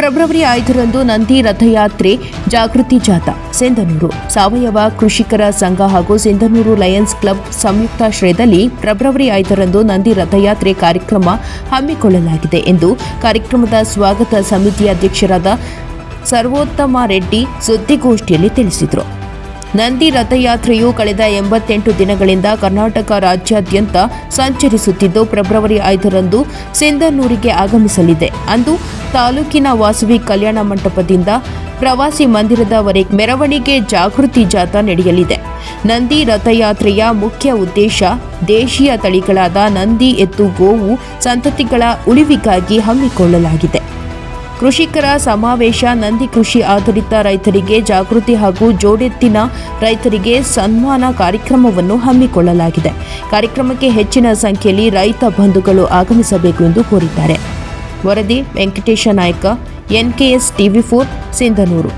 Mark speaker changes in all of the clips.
Speaker 1: February ಐದರಂದು ನಂದಿ ರಥಯಾತ್ರೆ, ಜಾಗೃತಿ ಜಾಥಾ, ಸಿಂಧನೂರು. ಸಾವಯವ ಕೃಷಿಕರ ಸಂಘ ಹಾಗೂ ಸಿಂಧನೂರು ಲಯನ್ಸ್ ಕ್ಲಬ್ ಸಂಯುಕ್ತಾಶ್ರಯದಲ್ಲಿ ಫೆಬ್ರವರಿ ಐದರಂದು ನಂದಿ ರಥಯಾತ್ರೆ ಕಾರ್ಯಕ್ರಮ ಹಮ್ಮಿಕೊಳ್ಳಲಾಗಿದೆ ಎಂದು ಕಾರ್ಯಕ್ರಮದ ಸ್ವಾಗತ ಸಮಿತಿ ಅಧ್ಯಕ್ಷರಾದ ಸರ್ವೋತ್ತಮ ರೆಡ್ಡಿ ಸುದ್ದಿಗೋಷ್ಠಿಯಲ್ಲಿ ತಿಳಿಸಿದರು. ನಂದಿ ರಥಯಾತ್ರೆಯು ಕಳೆದ ಎಂಬತ್ತೆಂಟು ದಿನಗಳಿಂದ ಕರ್ನಾಟಕ ರಾಜ್ಯಾದ್ಯಂತ ಸಂಚರಿಸುತ್ತಿದ್ದು, ಫೆಬ್ರವರಿ ಐದರಂದು ಸಿಂಧನೂರಿಗೆ ಆಗಮಿಸಲಿದೆ. ಅಂದು ತಾಲೂಕಿನ ವಾಸವಿ ಕಲ್ಯಾಣ ಮಂಟಪದಿಂದ ಪ್ರವಾಸಿ ಮಂದಿರದವರೆಗೆ ಮೆರವಣಿಗೆ ಜಾಗೃತಿ ಜಾಥಾ ನಡೆಯಲಿದೆ. ನಂದಿ ರಥಯಾತ್ರೆಯ ಮುಖ್ಯ ಉದ್ದೇಶ ದೇಶೀಯ ತಳಿಗಳಾದ ನಂದಿ ಎತ್ತು, ಗೋವು, ಸಂತತಿಗಳ ಉಳಿವಿಗಾಗಿ ಹಮ್ಮಿಕೊಳ್ಳಲಾಗಿದೆ. ಕೃಷಿಕರ ಸಮಾವೇಶ, ನಂದಿ ಕೃಷಿ ಆಧಾರಿತ ರೈತರಿಗೆ ಜಾಗೃತಿ ಹಾಗೂ ಜೋಡೆತ್ತಿನ ರೈತರಿಗೆ ಸನ್ಮಾನ ಕಾರ್ಯಕ್ರಮವನ್ನು ಹಮ್ಮಿಕೊಳ್ಳಲಾಗಿದೆ. ಕಾರ್ಯಕ್ರಮಕ್ಕೆ ಹೆಚ್ಚಿನ ಸಂಖ್ಯೆಯಲ್ಲಿ ರೈತ ಬಂಧುಗಳು ಆಗಮಿಸಬೇಕು ಎಂದು ಕೋರಿದ್ದಾರೆ. ವರದಿ, Venkatesha Naik, NKS TV four, Sindhanur.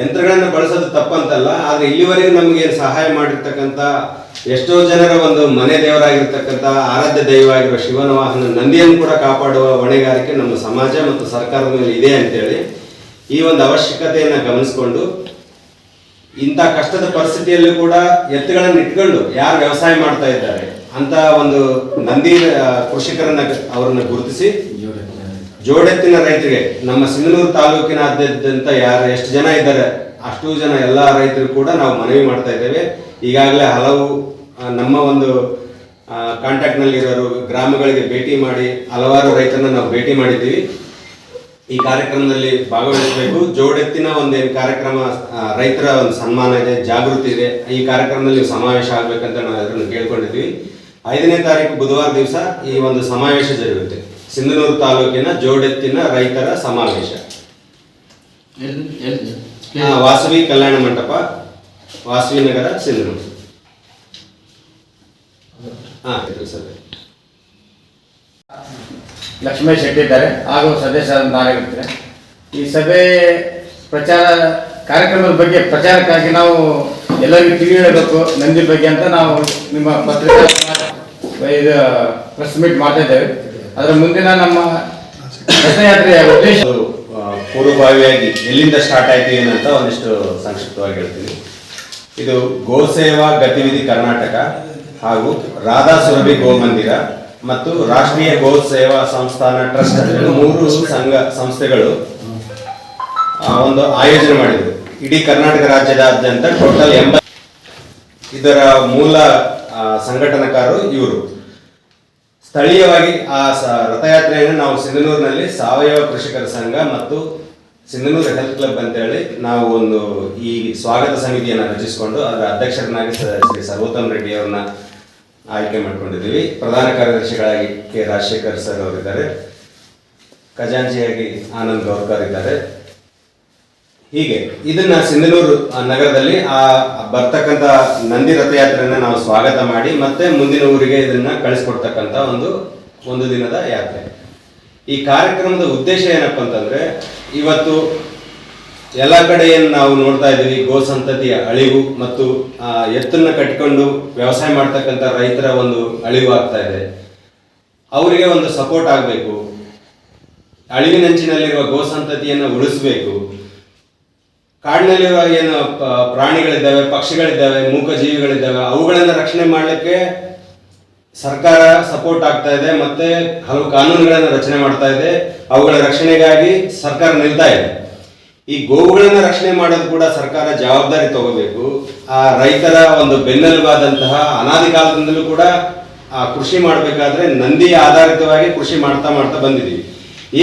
Speaker 2: ಯಂತ್ರಗಳನ್ನು ಬಳಸೋದು ತಪ್ಪಂತಲ್ಲ, ಆದರೆ ಇಲ್ಲಿವರೆಗೆ ನಮಗೆ ಸಹಾಯ ಮಾಡಿರ್ತಕ್ಕಂಥ ಎಷ್ಟೋ ಜನರ ಒಂದು ಮನೆ ದೇವರಾಗಿರ್ತಕ್ಕಂಥ ಆರಾಧ್ಯ ದೈವವಾಗಿರುವ ಶಿವನ ವಾಹನ ನಂದಿಯನ್ನು ಕೂಡ ಕಾಪಾಡುವ ಹೊಣೆಗಾರಿಕೆ ನಮ್ಮ ಸಮಾಜ ಮತ್ತು ಸರ್ಕಾರದ ಮೇಲೆ ಇದೆ ಅಂತೇಳಿ ಈ ಒಂದು ಅವಶ್ಯಕತೆಯನ್ನು ಗಮನಿಸಿಕೊಂಡು ಇಂಥ ಕಷ್ಟದ ಪರಿಸ್ಥಿತಿಯಲ್ಲೂ ಕೂಡ ಎತ್ತುಗಳನ್ನು ಇಟ್ಕೊಂಡು ಯಾರು ವ್ಯವಸಾಯ ಮಾಡ್ತಾ ಇದ್ದಾರೆ ಅಂತ ಒಂದು ನಂದಿ ಕೃಷಿಕರನ್ನ ಅವರನ್ನು ಗುರುತಿಸಿ ಜೋಡೆತ್ತಿನ ರೈತರಿಗೆ ನಮ್ಮ ಸಿಂಧನೂರು ತಾಲೂಕಿನಾದ್ಯಂತ ಯಾರು ಎಷ್ಟು ಜನ ಇದ್ದಾರೆ ಅಷ್ಟು ಜನ ಎಲ್ಲ ರೈತರು ಕೂಡ ನಾವು ಮನವಿ ಮಾಡ್ತಾ ಇದ್ದೇವೆ. ಈಗಾಗಲೇ ಹಲವು ನಮ್ಮ ಒಂದು ಕಾಂಟ್ಯಾಕ್ಟ್ನಲ್ಲಿರೋರು ಗ್ರಾಮಗಳಿಗೆ ಭೇಟಿ ಮಾಡಿ ಹಲವಾರು ರೈತರನ್ನ ನಾವು ಭೇಟಿ ಮಾಡಿದ್ದೀವಿ. ಈ ಕಾರ್ಯಕ್ರಮದಲ್ಲಿ ಭಾಗವಹಿಸಬೇಕು. ಜೋಡೆತ್ತಿನ ಒಂದೇನು ಕಾರ್ಯಕ್ರಮ ರೈತರ ಒಂದು ಸನ್ಮಾನ ಇದೆ, ಜಾಗೃತಿ ಇದೆ. ಈ ಕಾರ್ಯಕ್ರಮದಲ್ಲಿ ಸಮಾವೇಶ ಆಗ್ಬೇಕಂತ ನಾವು ಅದನ್ನು ಕೇಳ್ಕೊಂಡಿದ್ವಿ ಐದನೇ ತಾರೀಕು ಬುಧವಾರ ದಿವಸ ಈ ಒಂದು ಸಮಾವೇಶ ಜರುಗುತ್ತೆ. ಸಿಂಧನೂರು ತಾಲೂಕಿನ ಜೋಡೆತ್ತಿನ ರೈತರ ಸಮಾವೇಶ. ವಾಸವಿ ಕಲ್ಯಾಣ ಮಂಟಪ, ವಾಸವಿ ನಗರ ಸಿಂಧನೂರು ಹಾ
Speaker 3: ಲಕ್ಷ್ಮೇಶ್ ಶೆಟ್ಟಿ ಇದ್ದಾರೆ. ಹಾಗೂ ಸದಸ್ಯ ನಾರಾಯಣ ಈ ಸಭೆ ಪ್ರಚಾರ ಕಾರ್ಯಕ್ರಮದ ಬಗ್ಗೆ ಪ್ರಚಾರಕ್ಕಾಗಿ ನಾವು ಎಲ್ಲರಿಗೂ ತಿಳಿ ಹೇಳಬೇಕು ನಂದಿ ಬಗ್ಗೆ ಅಂತ ನಾವು ನಿಮ್ಮ ಪತ್ರಿಕಾ ಇದು ಪ್ರೆಸ್ ಮೀಟ್ ಮಾಡ್ತಾ ಇದ್ದೇವೆ. ಅದರ ಮುಂದಿನ ನಮ್ಮ ರಥಯಾತ್ರೆಯ ಉದ್ದೇಶ
Speaker 2: ಪೂರ್ವಭಾವಿಯಾಗಿ ಎಲ್ಲಿಂದ ಸ್ಟಾರ್ಟ್ ಆಯ್ತು ಏನಂತ ಒಂದಿಷ್ಟು ಸಂಕ್ಷಿಪ್ತವಾಗಿ ಹೇಳ್ತೀನಿ ಇದು ಗೋಸೇವಾ ಗತಿವಿಧಿ ಕರ್ನಾಟಕ ಹಾಗೂ ರಾಧಾ ಸುರಭಿ ಗೋ ಮಂದಿರ ಮತ್ತು ರಾಷ್ಟ್ರೀಯ ಗೋ ಸೇವಾ ಸಂಸ್ಥಾನ ಟ್ರಸ್ಟ್ ಮೂರು ಸಂಘ ಸಂಸ್ಥೆಗಳು ಒಂದು ಆಯೋಜನೆ ಮಾಡಿದ್ರು. ಇಡೀ ಕರ್ನಾಟಕ ರಾಜ್ಯದಾದ್ಯಂತ ಟೋಟಲ್ ಎಂಬ ಇದರ ಮೂಲ ಸಂಘಟನಕಾರರು ಇವರು. ಸ್ಥಳೀಯವಾಗಿ ಆ ರಥಯಾತ್ರೆಯನ್ನು ನಾವು ಸಿಂಧನೂರಿನಲ್ಲಿ ಸಾವಯವ ಕೃಷಿಕರ ಸಂಘ ಮತ್ತು ಸಿಂಧನೂರು ಹೆಲ್ತ್ ಕ್ಲಬ್ ಅಂತೇಳಿ ನಾವು ಒಂದು ಈ ಸ್ವಾಗತ ಸಮಿತಿಯನ್ನು ರಚಿಸಿಕೊಂಡು ಅದರ ಅಧ್ಯಕ್ಷರನ್ನಾಗಿ ಶ್ರೀ ಸರ್ವೋತ್ತಮ್ ರೆಡ್ಡಿ ಅವ್ರನ್ನ ಆಯ್ಕೆ ಮಾಡ್ಕೊಂಡಿದ್ದೀವಿ. ಪ್ರಧಾನ ಕಾರ್ಯದರ್ಶಿಗಳಾಗಿ ಕೆ. ರಾಜಶೇಖರ್ ಸರ್ ಅವರಿದ್ದಾರೆ. ಖಜಾಂಚಿಯಾಗಿ ಆನಂದ್ ಗೌರ್ಕರ್ ಇದ್ದಾರೆ. ಹೀಗೆ ಇದನ್ನ ಸಿಂಧನೂರು ನಗರದಲ್ಲಿ ಆ ಬರ್ತಕ್ಕಂಥ ನಂದಿ ರಥಯಾತ್ರೆಯನ್ನ ನಾವು ಸ್ವಾಗತ ಮಾಡಿ ಮತ್ತೆ ಮುಂದಿನ ಊರಿಗೆ ಇದನ್ನ ಕಳಿಸ್ಕೊಡ್ತಕ್ಕಂಥ ಒಂದು ಒಂದು ದಿನದ ಯಾತ್ರೆ. ಈ ಕಾರ್ಯಕ್ರಮದ ಉದ್ದೇಶ ಏನಪ್ಪ ಅಂತಂದ್ರೆ ಇವತ್ತು ಎಲ್ಲ ಕಡೆಯನ್ನು ನಾವು ನೋಡ್ತಾ ಇದ್ದೀವಿ. ಗೋ ಸಂತತಿಯ ಅಳಿವು ಮತ್ತು ಎತ್ತನ್ನ ಕಟ್ಕೊಂಡು ವ್ಯವಸಾಯ ಮಾಡ್ತಕ್ಕಂಥ ರೈತರ ಒಂದು ಅಳಿವು ಆಗ್ತಾ ಇದೆ. ಅವರಿಗೆ ಒಂದು ಸಪೋರ್ಟ್ ಆಗಬೇಕು. ಅಳಿವಿನಂಚಿನಲ್ಲಿರುವ ಗೋ ಸಂತತಿಯನ್ನು ಉಳಿಸಬೇಕು. ಕಾಡಿನಲ್ಲಿರುವ ಏನು ಪ್ರಾಣಿಗಳಿದ್ದಾವೆ, ಪಕ್ಷಿಗಳಿದ್ದಾವೆ ಮೂಕ ಜೀವಿಗಳಿದ್ದಾವೆ ಅವುಗಳನ್ನು ರಕ್ಷಣೆ ಮಾಡಲಿಕ್ಕೆ ಸರ್ಕಾರ ಸಪೋರ್ಟ್ ಆಗ್ತಾ ಇದೆ ಮತ್ತೆ ಹಲವು ಕಾನೂನುಗಳನ್ನು ರಚನೆ ಮಾಡ್ತಾ ಇದೆ. ಅವುಗಳ ರಕ್ಷಣೆಗಾಗಿ ಸರ್ಕಾರ ನಿಲ್ತಾ ಇದೆ. ಈ ಗೋವುಗಳನ್ನು ರಕ್ಷಣೆ ಮಾಡೋದು ಕೂಡ ಸರ್ಕಾರ ಜವಾಬ್ದಾರಿ ತಗೋಬೇಕು. ಆ ರೈತರ ಒಂದು ಬೆನ್ನೆಲುಬಾದಂತಹ ಅನಾದಿ ಕಾಲದಿಂದಲೂ ಕೂಡ, ಆ ಕೃಷಿ ಮಾಡಬೇಕಾದ್ರೆ ನಂದಿ ಆಧಾರಿತವಾಗಿ ಕೃಷಿ ಮಾಡ್ತಾ ಮಾಡ್ತಾ ಬಂದಿದ್ದೀವಿ. ಈ